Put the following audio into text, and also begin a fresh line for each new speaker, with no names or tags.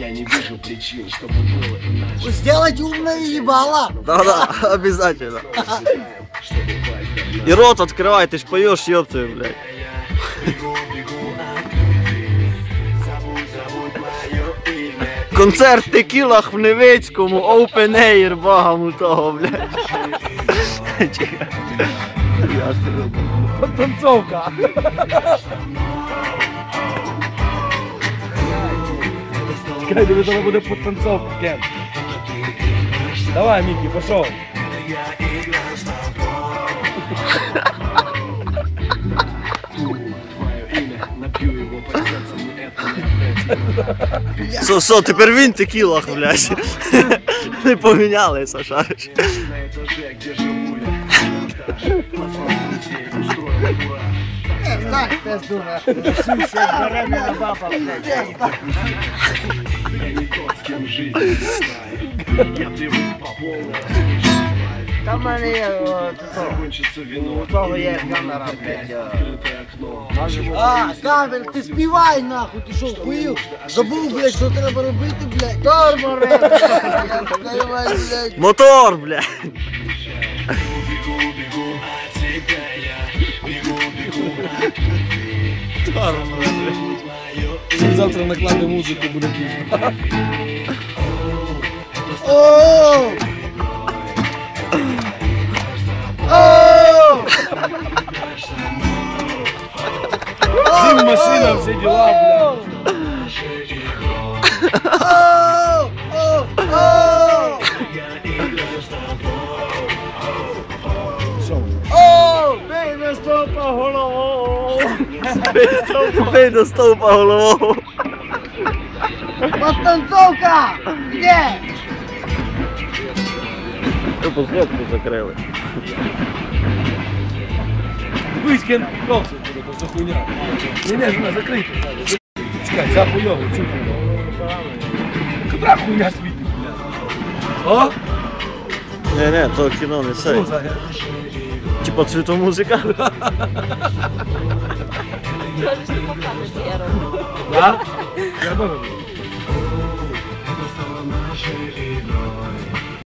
Я не вижу причин, чтобы было иначе.
Сделать умное ебало.
Да-да, обязательно.
Взлетаем, чтобы пасть до дна.
И рот открывай, ты ж поешь, ёптаю, блядь. Концерт текіла в Невецькому, Open Air, бога му того, блядь. Чекай.
Чекай, диви, зараз буде потанцовка, Кен. Давай, Мікі, пішов.
Со, со, тепер він текілах, блядь. Не
устроил ура.
Так, пиздура. Суся, беременна баба, блядь.
Я не тот, жизнь. Я привык по полной.
Там в мене є о, то,
Закончится вино.
того є камера, блядь.
Открытое окно.
А, камер, ти співай нахуй, ти що, хуїв? Забув, блядь, що треба робити, блядь. Тормори, блядь. Блядь.
Мотор, блядь.
Бегу, бегу от тебя я. Бегу, бегу
Завтра накладе музику буде
О! О! О! О! Бей на стопа голову!
Бей до стовпа головою.
Подтанцовка! Где?
Тупо злотку закрили.
Дивись, Кен, крокси буде, то за хуйня. Ні, ні, вона закрита. Чекай, ця хуйова, цю Котра хуйня світить, блядь. О,
Не, не, то кіно не це. Типа цвітомузика.
Не показати, я роблю.
Да? Я тоже.